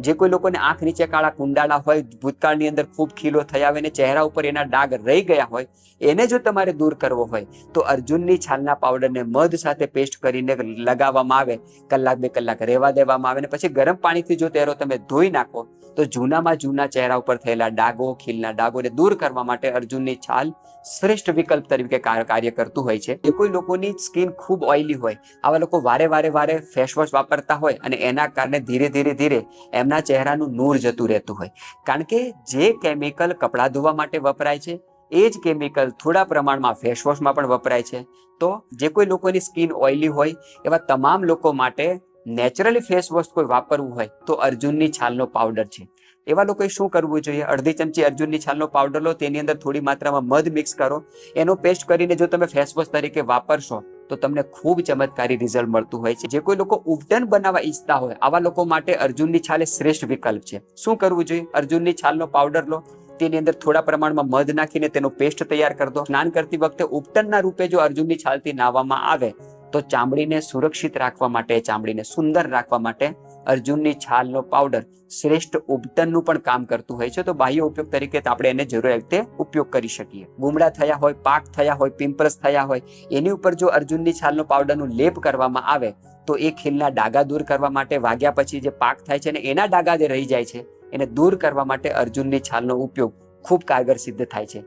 જે કોઈ લોકોને આંખ નીચે કાળા કુંડાળા હોય, ભૂતકાળની અંદર ખૂબ ખીલો થયા હોય અને ચહેરા ઉપર એના ડાઘ રહી ગયા હોય, એને જો તમારે દૂર કરવો હોય, તો અર્જુનની છાલના પાવડરને મધ સાથે પેસ્ટ કરીને લગાવવામાં આવે, કલાક બે કલાક રહેવા દેવામાં આવે અને પછી ગરમ પાણીથી જો ચહેરો તમે ધોઈ નાખો, તો જૂનામાં જૂના ચહેરા ઉપર થયેલા ડાઘો, ખીલના ડાઘોને દૂર કરવા માટે અર્જુનની છાલ શ્રેષ્ઠ વિકલ્પ તરીકે કાર્ય કરતું હોય છે. જે કોઈ લોકોની સ્કિન ખૂબ ઓઇલી હોય, આવા લોકો વારે વારે વારે ફેસવોશ વાપરતા હોય અને એના કારણે ધીરે ધીરે ધીરે એમના ચહેરાનું નૂર જતું રહેતું હોય. કારણ કે જે કેમિકલ કપડાં ધોવા માટે વપરાય છે, એ જ કેમિકલ થોડા પ્રમાણમાં ફેસવોશમાં પણ વપરાય છે. તો જે કોઈ લોકોની સ્કિન ઓઇલી હોય, એવા તમામ લોકો માટે નેચરલી ફેસ વોશ કોઈ વાપરવું હોય, તો અર્જુનની છાલનો પાવડર છે. એવા લોકોએ શું કરવું જોઈએ? અડધી ચમચી અર્જુનની છાલનો પાવડર લો, તેની અંદર થોડી માત્રામાં મધ મિક્સ કરો. એનો પેસ્ટ કરીને જો તમે ફેસવોશ તરીકે વાપરશો તો તમને ખૂબ ચમત્કારી રિઝલ્ટ મળતું હોય છે. જે કોઈ લોકો ઉપટન બનાવવા ઈચ્છતા હોય, આવા લોકો માટે અર્જુનની છાલ શ્રેષ્ઠ વિકલ્પ છે. શું કરવું જોઈએ? અર્જુનની છાલનો પાવડર લો, તેની અંદર થોડા પ્રમાણમાં મધ નાખીને તેનો પેસ્ટ તૈયાર કરી દો. સ્નાન કરતી વખતે ઉપટનના રૂપે જો અર્જુનની છાલથી નાહવામાં આવે તો ચામડીને સુરક્ષિત રાખવા માટે, ચામડીને સુંદર રાખવા માટે અર્જુનની છાલનો પાવડર શ્રેષ્ઠ ઉપટનનું પણ કામ કરતું હોય છે. તો બાહ્ય ઉપયોગ તરીકે આપણે એને જરૂર રીતે ઉપયોગ કરી શકીએ. ગુમડા થયા હોય, પાક થયા હોય પિમ્પલ્સ થયા હોય, એની ઉપર જો અર્જુનની છાલનો પાવડરનું લેપ કરવામાં આવે, તો એ ખીલના ડાગા દૂર કરવા માટે વાગ્યા પછી જે પાક થાય છે ને, એના ડાગા જે રહી જાય છે, એને દૂર કરવા માટે અર્જુનની છાલનો ઉપયોગ ખૂબ કારગર સિદ્ધ થાય છે.